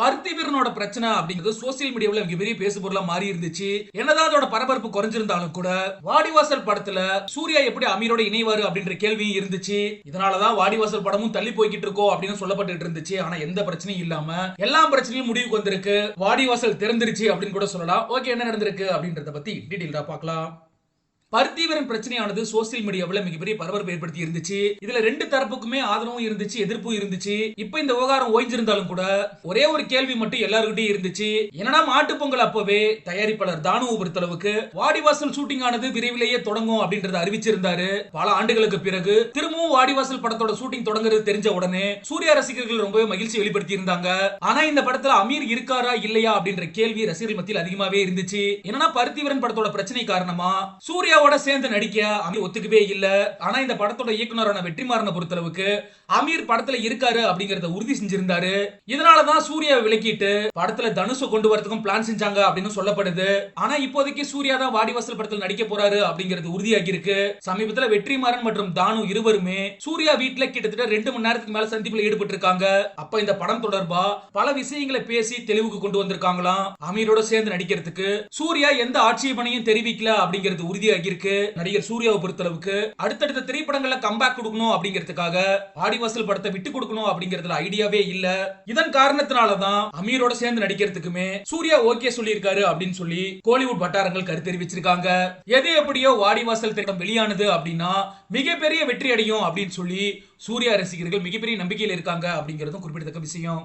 பார்த்திபீரனோட பிரச்சனை அப்படிங்கிறது சோசியல் மீடியாவில் மிகப்பெரிய பேசு பொருளா மாறி இருந்துச்சு. என்னதான் அதோட பரபரப்பு குறைஞ்சிருந்தாலும் கூட வாடிவாசல் படத்துல சூர்யா எப்படி அமீரோட இணைவாரு அப்படின்ற கேள்வியும் இருந்துச்சு. இதனாலதான் வாடிவாசல் படமும் தள்ளி போய்கிட்டு இருக்கோம் அப்படின்னு சொல்லப்பட்டு இருந்துச்சு. ஆனா எந்த பிரச்சனையும் இல்லாம எல்லா பிரச்சனையும் முடிவுக்கு வந்திருக்கு. வாடிவாசல் திறந்துருச்சு அப்படின்னு கூட சொல்லலாம். ஓகே என்ன நடந்திருக்கு அப்படின்றத பத்தி டீட்டெயில்டா பார்க்கலாம். பருத்திவரன் பிரச்சனையானது சோசியல் மீடியாவில் மிகப்பெரிய பரபரப்பு ஏற்படுத்தி இருந்துச்சு. இதுல ரெண்டு தரப்புக்குமே ஆதரவும் இருந்துச்சு எதிர்ப்பும் இருந்துச்சு. இப்ப இந்த விவகாரம் ஓய்ஞ்சிருந்தாலும் கூட ஒரே ஒரு கேள்வி மட்டும் எல்லாருக்கிட்டையும் இருந்துச்சு. என்னன்னா மாட்டு பொங்கல் அப்பவே? தயாரிப்பாளர் தானுவை பொறுத்தளவுக்கு வாடிவாசல் ஷூட்டிங் ஆனது விரைவிலேயே தொடங்கும் அப்படின்றத அறிவிச்சிருந்தாரு. பல ஆண்டுகளுக்கு பிறகு திரும்பவும் வாடிவாசல் படத்தோட ஷூட்டிங் தொடங்குறது தெரிஞ்ச உடனே சூர்யா ரசிகர்கள் ரொம்பவே மகிழ்ச்சி வெளிப்படுத்தி இருந்தாங்க ஆனா இந்த படத்துல அமீர் இருக்காரா இல்லையா அப்படின்ற கேள்வி ரசிகர்கள் மத்தியில் அதிகமாவே இருந்துச்சு. என்னன்னா பருத்திவரன் படத்தோட பிரச்சனை காரணமா? சூர்யாவோட சேர்ந்து நடிக்க அமீர் ஒத்துக்கவே இல்ல. ஆனா இந்த படத்தோட இயக்குனரான வெற்றிமாறனை பொறுத்தளவுக்கு அமீர் படத்துல இருக்காரு அப்படிங்கறத உறுதி செஞ்சிருந்தாரு. இதனாலதான் சூர்யாவை விலக்கிட்டு படத்துல தனுஷ கொண்டு வரதுக்கும் பிளான் செஞ்சாங்க அப்படின்னு சொல்லப்படுது. ஆனா இப்போதைக்கு சூர்யா தான் வாடிவாசல் படத்துல நடிக்க போறாரு அப்படிங்கிறது உறுதியாகி இருக்கு சமீபத்துல வெற்றிமாறன் மற்றும் தானு இருவருமே சூர்யா வீட்டுல கிட்டத்தட்ட ரெண்டு மணி நேரத்துக்கு மேல சந்திப்புல ஈடுபட்டு இருக்காங்க அப்ப இந்த படம் தொடர்பா பல விஷயங்களை பேசி தெளிவுக்கு கொண்டு வந்திருக்காங்களாம் அமீரோட சேர்ந்து நடிக்கிறதுக்கு. சூர்யா எந்த ஆட்சேபனையும் தெரிவிக்கல அப்படிங்கிறது உறுதியாகி இருக்கு. நடிகர் சூர்யாவை பொறுத்தளவுக்கு அடுத்தடுத்த திரைப்படங்கள்ல கம்பேக் கொடுக்கணும் அப்படிங்கிறதுக்காக ஆடிவாசல் படத்தை விட்டு கொடுக்கணும் அப்படிங்கறதுல ஐடியாவே இல்ல. இதன் காரணத்தினாலதான் அமீரோட சேர்ந்து நடிக்கிறதுக்குமே சூர்யா ஓகே சொல்லியிருக்காரு அப்படின்னு சொல்லி கோலிவுட் வட்டாரங்கள் கருத்து தெரிவிச்சிருக்காங்க. எது எப்படியோ வாடிவாசல் திட்டம் வெளியானது அப்படின்னா மிகப்பெரிய வெற்றி அடையும் அப்படின்னு சொல்லி சூர்யா ரசிகர்கள் மிகப்பெரிய நம்பிக்கையில் இருக்காங்க அப்படிங்கிறதும் குறிப்பிடத்தக்க விஷயம்.